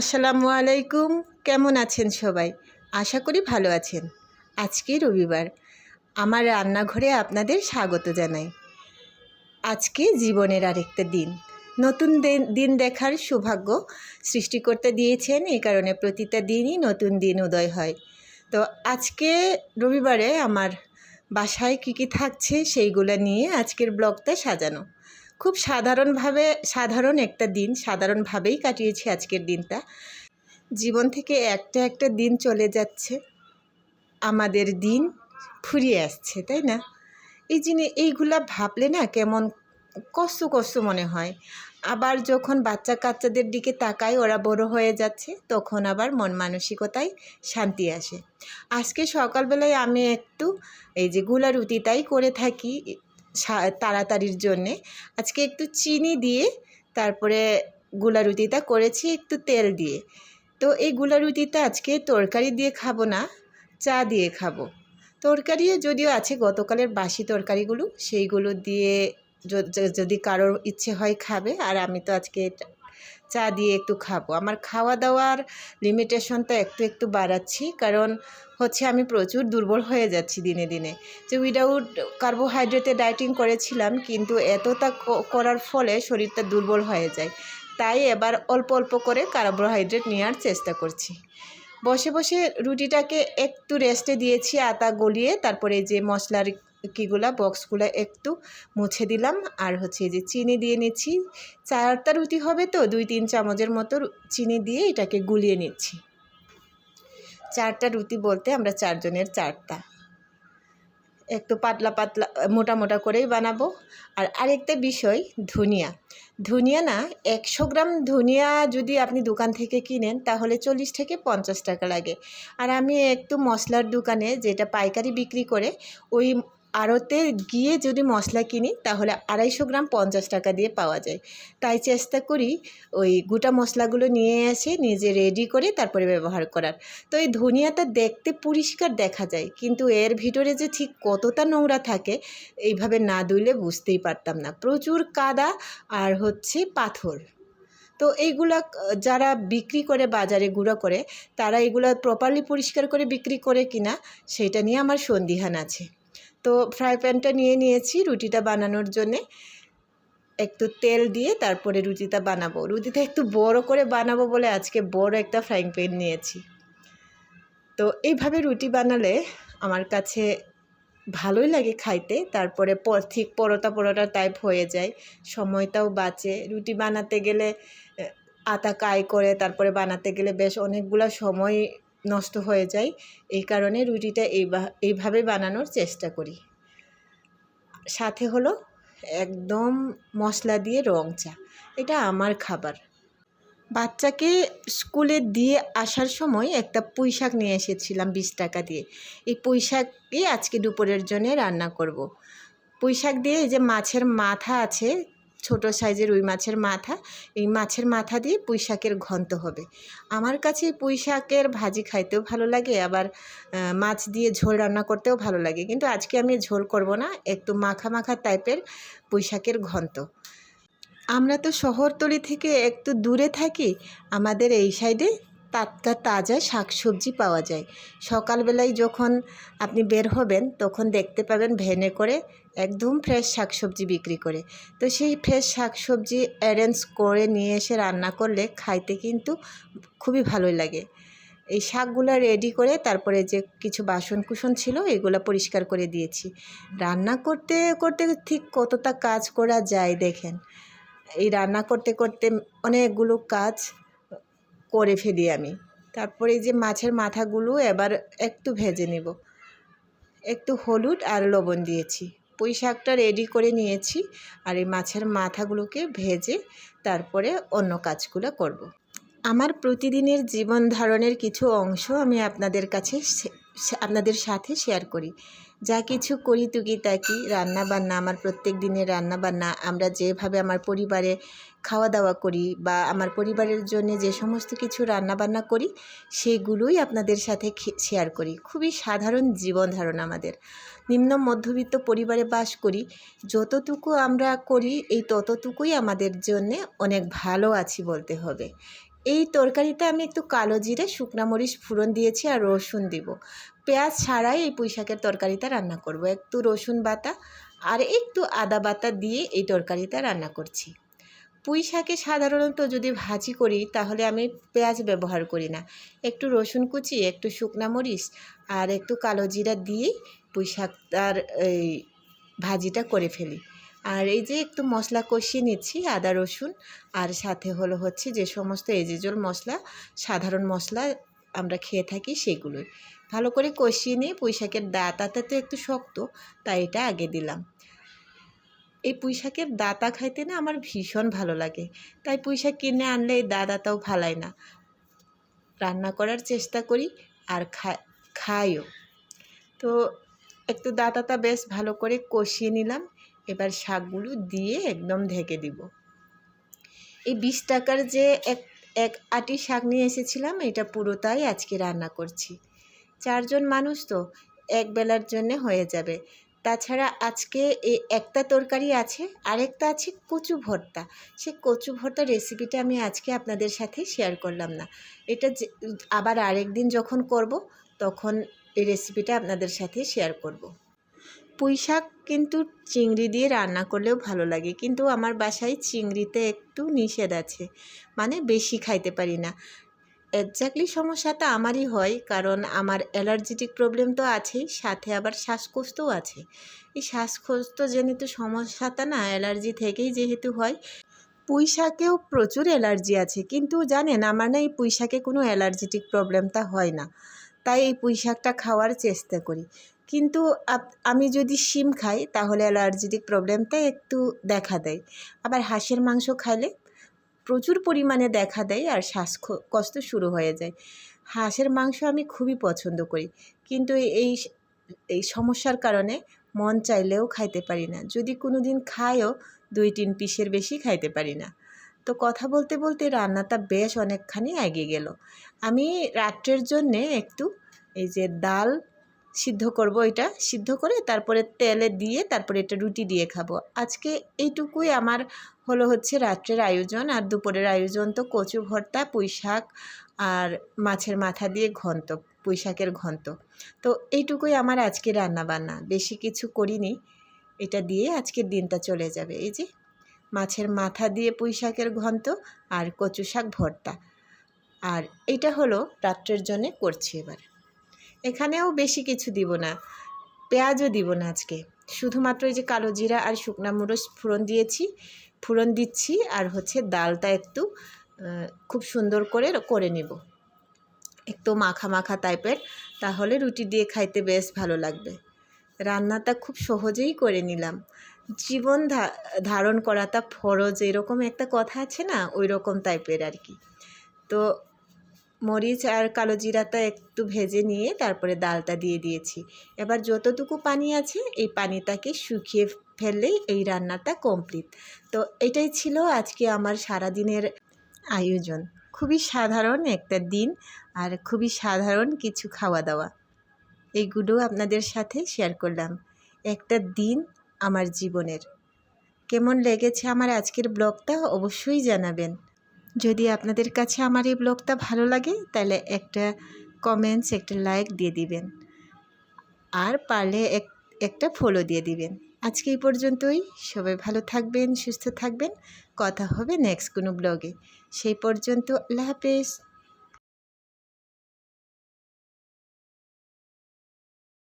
আসসালামু আলাইকুম। কেমন আছেন সবাই? আশা করি ভালো আছেন। আজকে রবিবার। আমার রান্নাঘরে আপনাদের স্বাগত জানাই। আজকে জীবনের আরেকটা দিন। নতুন দিন দেখার সৌভাগ্য সৃষ্টি করতে দিয়েছেন। এই কারণে প্রতিটা দিনই নতুন দিন উদয় হয়। তো আজকে রবিবারে আমার বাসায় কী কী থাকছে সেইগুলো নিয়ে আজকের ব্লগটা সাজানো। খুব সাধারণভাবে, সাধারণ একটা দিন, সাধারণভাবেই কাটিয়েছি আজকের দিনটা। জীবন থেকে একটা একটা দিন চলে যাচ্ছে। আমাদের দিন ফুরিয়ে আসছে, তাই না? এই জিনিস এইগুলা ভাবলে না কেমন কষ্ট কষ্ট মনে হয়। আবার যখন বাচ্চা কাচ্চাদের দিকে তাকাই ওরা বড় হয়ে যাচ্ছে, তখন আবার মন মানসিকতায় শান্তি আসে। আজকে সকালবেলায় আমি একটু এই যে গুলা রুটিটাই করে থাকি তাড়াতাড়ির জন্যে। আজকে একটু চিনি দিয়ে, তারপরে গুলা রুটিটা করেছি একটু তেল দিয়ে। তো এই গুলা রুটিটা আজকে তরকারি দিয়ে খাব না, চা দিয়ে খাব। তরকারিও যদিও আছে গতকালের বাসি তরকারিগুলো, সেইগুলো দিয়ে যদি কারোর ইচ্ছে হয় খাবে, আর আমি তো আজকে চা দিয়ে একটু খাব। আমার খাওয়া দাওয়ার লিমিটেশনটা একটু একটু বাড়াচ্ছি। কারণ হচ্ছে আমি প্রচুর দুর্বল হয়ে যাচ্ছি দিনে দিনে। যে উইদাউট কার্বোহাইড্রেটে ডায়েটিং করেছিলাম, কিন্তু এতটা করার ফলে শরীরটা দুর্বল হয়ে যায়। তাই এবার অল্প অল্প করে কার্বোহাইড্রেট নেওয়ার চেষ্টা করছি। বসে বসে রুটিটাকে একটু রেস্টে দিয়েছি, আটা গলিয়ে, তারপরে যে মশলার কিগুলা বক্সগুলো একটু মুছে দিলাম। আর হচ্ছে যে চিনি দিয়ে নিচ্ছি। চারটা রুটি হবে তো, দুই তিন চামচের মতো চিনি দিয়ে এটাকে গুলিয়ে নিচ্ছি। চারটা রুটি বলতে আমরা চারজনের চারটা। একটু পাতলা পাতলা, মোটা মোটা করেই বানাবো। আর আরেকটা বিষয়, ধনিয়া। ধনিয়া না, একশো গ্রাম ধনিয়া যদি আপনি দোকান থেকে কিনেন, তাহলে চল্লিশ থেকে পঞ্চাশ টাকা লাগে। আর আমি একটু মশলার দোকানে যেটা পাইকারি বিক্রি করে, ওই আড়তে গিয়ে যদি মশলা কিনি, তাহলে আড়াইশো গ্রাম পঞ্চাশ টাকা দিয়ে পাওয়া যায়। তাই চেষ্টা করি ওই গোটা মশলাগুলো নিয়ে এসে নিজে রেডি করে তারপরে ব্যবহার করার। তো এই ধনিয়াটা দেখতে পরিষ্কার দেখা যায়, কিন্তু এর ভিতরে যে ঠিক কতটা নোংরা থাকে, এইভাবে না ধুইলে বুঝতেই পারতাম না। প্রচুর কাদা আর হচ্ছে পাথর। তো এইগুলা, যারা বিক্রি করে, বাজারে গুঁড়ো করে, তারা এগুলো প্রপারলি পরিষ্কার করে বিক্রি করে কিনা, সেটা নিয়ে আমার সন্দিহান আছে। তো ফ্রাই প্যানটা নিয়ে নিয়েছি রুটিটা বানানোর জন্যে। একটু তেল দিয়ে তারপরে রুটিটা বানাবো। রুটিটা একটু বড় করে বানাবো বলে আজকে বড় একটা ফ্রাইং প্যান নিয়েছি। তো এইভাবে রুটি বানালে আমার কাছে ভালোই লাগে খাইতে। তারপরে ঠিক পরোটা পরোটা টাইপ হয়ে যায়। সময়টাও বাঁচে। রুটি বানাতে গেলে আটা কাই করে তারপরে বানাতে গেলে বেশ অনেকগুলো সময় নষ্ট হয়ে যায়। এই কারণে রুটিটা এইবা- এইভাবে বানানোর চেষ্টা করি। সাথে হলো একদম মশলা দিয়ে রং চা। এটা আমার খাবার। বাচ্চাকে স্কুলে দিয়ে আসার সময় একটা পুঁই শাক নিয়ে এসেছিলাম বিশ টাকা দিয়ে। এই পুঁই শাকই আজকে দুপুরের জন্য রান্না করব। পুঁই শাক দিয়ে এই যে মাছের মাথা আছে ছোট সাইজের ওই মাছের মাথা। এই মাছের মাথা দিয়ে পুঁই শাকের ঘন্ট হবে। আমার কাছে পুঁই শাকের ভাজি খাইতেও ভালো লাগে, আবার মাছ দিয়ে ঝোল রান্না করতেও ভালো লাগে। কিন্তু আজকে আমি ঝোল করব না, একটু মাখা মাখা টাইপের পুঁই শাকের আমরা তো শহরতলি থেকে একটু দূরে থাকি, আমাদের এই সাইডে টাটকা তাজা শাকসবজি পাওয়া যায়। সকালবেলায় যখন আপনি বের হবেন, তখন দেখতে পাবেন ভ্যানে করে একদম ফ্রেশ শাকসবজি বিক্রি করে। তো সেই ফ্রেশ শাকসবজি অ্যারেঞ্জ করে নিয়ে এসে রান্না করলে খাইতে কিন্তু খুবই ভালোই লাগে। এই শাকগুলো রেডি করে তারপরে যে কিছু বাসন কুসন ছিল, এগুলো পরিষ্কার করে দিয়েছি। রান্না করতে করতে ঠিক কতটা কাজ করা যায় দেখেন। এই রান্না করতে করতে অনেকগুলো কাজ করে ফেলি আমি। তারপরে এই যে মাছের মাথাগুলো এবার একটু ভেজে নেব। একটু হলুদ আর লবণ দিয়েছি। পুঁই শাকটা রেডি করে নিয়েছি আর এই মাছের মাথাগুলোকে ভেজে তারপরে অন্য কাজগুলো করব। আমার প্রতিদিনের জীবন ধারণের কিছু অংশ আমি আপনাদের কাছে আপনাদের সাথে শেয়ার করি। যা কিছু করি টুকি তাকি, রান্না বান্না, আমার প্রত্যেক দিনের রান্না বান্না, আমরা যেভাবে আমার পরিবারে খাওয়া দাওয়া করি বা আমার পরিবারের জন্য যে সমস্ত কিছু রান্না বান্না করি, সেগুলোই আপনাদের সাথে শেয়ার করি। খুবই সাধারণ জীবন ধারণ আমাদের। নিম্ন মধ্যবিত্ত পরিবারে বাস করি, যতটুকু আমরা করি, এই ততটুকুই আমাদের জন্যে অনেক ভালো আছি বলতে হবে। এই তরকারিতে আমি একটু কালো জিরে, শুকনা মরিচ ফোড়ন দিয়েছি আর রসুন দিব। পেঁয়াজ ছাড়াই এই পুঁই শাকের তরকারিটা রান্না করব। একটু রসুন বাটা আর একটু আদা বাটা দিয়ে এই তরকারিটা রান্না করছি। পুঁই শাকে সাধারণত যদি ভাজি করি, তাহলে আমি পেঁয়াজ ব্যবহার করি না। একটু রসুন কুচি, একটু শুকনা মরিচ আর একটু কালো জিরা দিয়ে পুঁই শাকটার এই ভাজিটা করে ফেলি। আর এই যে একটু মশলা কষিয়ে নিচ্ছি আদা, রসুন আর সাথে হলো হচ্ছে যে সমস্ত এজেজল মশলা, সাধারণ মশলা আমরা খেয়ে থাকি সেগুলোই। ভালো করে কষিয়ে নিয়ে পুঁই শাকের দাঁতাটা তো একটু শক্ত, তাই এটা আগে দিলাম। এই পুঁই শাকের দাঁতা খাইতে না আমার ভীষণ ভালো লাগে, তাই পুঁই শাক কিনে আনলে এই দাদাটাও ফালাই না। রান্না করার চেষ্টা করি আর খা, খাইও। তো একটু দাঁতাটা বেশ ভালো করে কষিয়ে নিলাম। এবার শাকগুলো দিয়ে একদম ঢেকে দিব। এই বিশ টাকার যে এক এক আটি শাক নিয়ে এসেছিলাম, এটা পুরোটাই আজকে রান্না করছি। চারজন মানুষ তো, এক বেলার জন্যে হয়ে যাবে। তাছাড়া আজকে এই একটা তরকারি আছে, আরেকটা আছে কচু ভর্তা। সে কচু ভর্তা রেসিপিটা আমি আজকে আপনাদের সাথে শেয়ার করলাম না। এটা আবার আরেক দিন যখন করব, তখন এই রেসিপিটা আপনাদের সাথে শেয়ার করব। পুঁই শাক কিন্তু চিংড়ি দিয়ে রান্না করলেও ভালো লাগে। কিন্তু আমার বাসায় চিংড়িতে একটু নিষেধ আছে। মানে বেশি খাইতে পারি না। একজাক্টলি সমস্যাটা আমারই হয়। কারণ আমার অ্যালার্জেটিক প্রবলেম তো আছেই। সাথে আবার শ্বাসকষ্টও আছে। এই শ্বাসকষ্ট জনিত সমস্যাটা না অ্যালার্জি থেকেই যেহেতু হয়। পুঁই শাকেও প্রচুর অ্যালার্জি আছে। কিন্তু জানেন, আমার না এই পুঁই শাকে কোনো অ্যালার্জেটিক প্রবলেমটা হয় না। তাই এই পুঁই শাকটা খাওয়ার চেষ্টা করি। কিন্তু আমি যদি শিম খাই, তাহলে অ্যালার্জেটিক প্রবলেমটা একটু দেখা দেয়। আবার হাঁসের মাংস খাইলে প্রচুর পরিমাণে দেখা দেয় আর শ্বাসকষ্ট শুরু হয়ে যায়। হাঁসের মাংস আমি খুবই পছন্দ করি। কিন্তু এই এই সমস্যার কারণে মন চাইলেও খাইতে পারি না। যদি কোনো দিন খায়ও দুই তিন পিসের বেশি খাইতে পারি না। তো কথা বলতে বলতে রান্নাটা বেশ অনেকখানি এগিয়ে গেল। আমি রাত্রের জন্যে একটু এই যে ডাল সিদ্ধ করব এটা, সিদ্ধ করে তারপরে তেলে দিয়ে তারপরে এটা রুটি দিয়ে খাব। আজকে এইটুকুই আমার হলো হচ্ছে রাত্রের আয়োজন, আর দুপুরের আয়োজন তো কচু ভর্তা, পুঁই শাক আর মাছের মাথা দিয়ে ঘন্ট, পুঁই শাকের ঘন্ট। তো এইটুকুই আমার আজকে রান্না বান্না বেশি কিছু করিনি। এটা দিয়ে আজকের দিনটা চলে যাবে। এই যে মাছের মাথা দিয়ে পুঁই শাকের ঘন্ট আর কচু শাক ভর্তা। আর এটা হলো রাত্রের জন্যে করছি এবার। এখানেও বেশি কিছু দিব না। পেঁয়াজও দিব না আজকে। শুধুমাত্র এই যে কালো জিরা আর শুকনা মরিচ ফোড়ন দিয়েছি, ফোড়ন দিচ্ছি আর হচ্ছে ডালটা একটু খুব সুন্দর করে করে নেব। একটু মাখা মাখা টাইপের, তাহলে রুটি দিয়ে খাইতে বেশ ভালো লাগবে। রান্নাটা খুব সহজেই করে নিলাম। জীবন ধারণ করাটা ফরজ, এরকম একটা কথা আছে না? ওই রকম টাইপের আর কি। তো মরিচ আর কালো জিরাটা একটু ভেজে নিয়ে তারপরে ডালটা দিয়ে দিয়েছি। এবার যতটুকু পানি আছে এই পানিটাকে শুকিয়ে ফেললেই এই রান্নাটা কমপ্লিট। তো এটাই ছিল আজকে আমার সারাদিনের আয়োজন। খুবই সাধারণ একটা দিন আর খুবই সাধারণ কিছু খাওয়া দাওয়া এইগুলো আপনাদের সাথে শেয়ার করলাম। একটা দিন আমার জীবনের। কেমন লেগেছে আমার আজকের ব্লগটা অবশ্যই জানাবেন। যদি আপনাদের কাছে আমার এই ব্লগটা ভালো লাগে, তাহলে একটা কমেন্টস একটা লাইক দিয়ে দিবেন। আর পারলে এক, একটা ফলো দিয়ে দিবেন। আজকে এই পর্যন্তই। সবাই ভালো থাকবেন, সুস্থ থাকবেন। কথা হবে নেক্সট কোনো ব্লগে। সেই পর্যন্ত আল্লাহ হাফেজ।